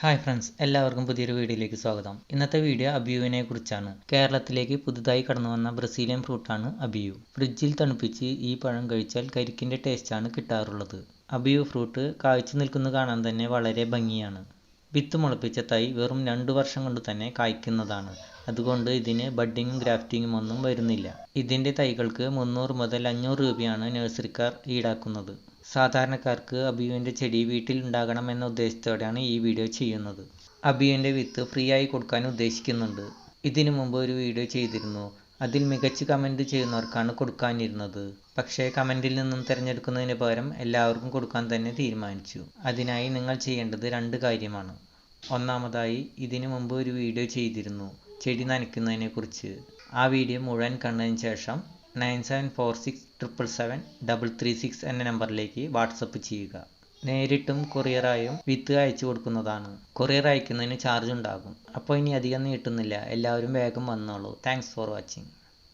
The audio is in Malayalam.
ഹായ് ഫ്രണ്ട്സ് എല്ലാവർക്കും പുതിയൊരു വീഡിയോയിലേക്ക് സ്വാഗതം. ഇന്നത്തെ വീഡിയോ അബിയുവിനെ കുറിച്ചാണ്. കേരളത്തിലേക്ക് പുതുതായി കടന്നു വന്ന ബ്രസീലിയൻ ഫ്രൂട്ടാണ് അബിയു. ഫ്രിഡ്ജിൽ തണുപ്പിച്ച് ഈ പഴം കഴിച്ചാൽ കരിക്കിന്റെ ടേസ്റ്റാണ് കിട്ടാറുള്ളത്. അബിയു ഫ്രൂട്ട് കായ്ച്ചു നിൽക്കുന്നത് കാണാൻ തന്നെ വളരെ ഭംഗിയാണ്. വിത്ത് മുളപ്പിച്ച തൈ വെറും രണ്ട് വർഷം കൊണ്ട് തന്നെ കായ്ക്കുന്നതാണ്. അതുകൊണ്ട് ഇതിന് ബഡ്ഡിങ്ങും ഗ്രാഫ്റ്റിങ്ങും ഒന്നും വരുന്നില്ല. ഇതിന്റെ തൈകൾക്ക് മുന്നൂറ് മുതൽ അഞ്ഞൂറ് രൂപയാണ് നഴ്സറിക്കാർ ഈടാക്കുന്നത്. സാധാരണക്കാർക്ക് അബിയുവിന്റെ ചെടി വീട്ടിൽ ഉണ്ടാകണം എന്ന ഉദ്ദേശത്തോടെയാണ് ഈ വീഡിയോ ചെയ്യുന്നത്. അബിയുവിന്റെ വിത്ത് ഫ്രീ ആയി കൊടുക്കാൻ ഉദ്ദേശിക്കുന്നുണ്ട്. ഇതിനു മുമ്പ് ഒരു വീഡിയോ ചെയ്തിരുന്നു. അതിൽ മികച്ച കമന്റ് ചെയ്യുന്നവർക്കാണ് കൊടുക്കാനിരുന്നത്. പക്ഷേ കമന്റിൽ നിന്നും തിരഞ്ഞെടുക്കുന്നതിന് പകരം എല്ലാവർക്കും കൊടുക്കാൻ തന്നെ തീരുമാനിച്ചു. അതിനായി നിങ്ങൾ ചെയ്യേണ്ടത് രണ്ട് കാര്യമാണ്. ഒന്നാമതായി ഇതിനു മുമ്പ് ഒരു വീഡിയോ ചെയ്തിരുന്നു ചെടി നനയ്ക്കുന്നതിനെ കുറിച്ച് ആ വീഡിയോ മുഴുവൻ കണ്ടതിന് ശേഷം nine seven four six triple seven double three six എന്ന നമ്പറിലേക്ക് വാട്സപ്പ് ചെയ്യുക. നേരിട്ടും കൊറിയറായും വിത്ത് അയച്ചു കൊടുക്കുന്നതാണ്. കൊറിയർ അയക്കുന്നതിന് ചാർജ് ഉണ്ടാകും. അപ്പോൾ ഇനി അധികം നീട്ടുന്നില്ല. എല്ലാവരും വേഗം വന്നോളൂ. Thanks for watching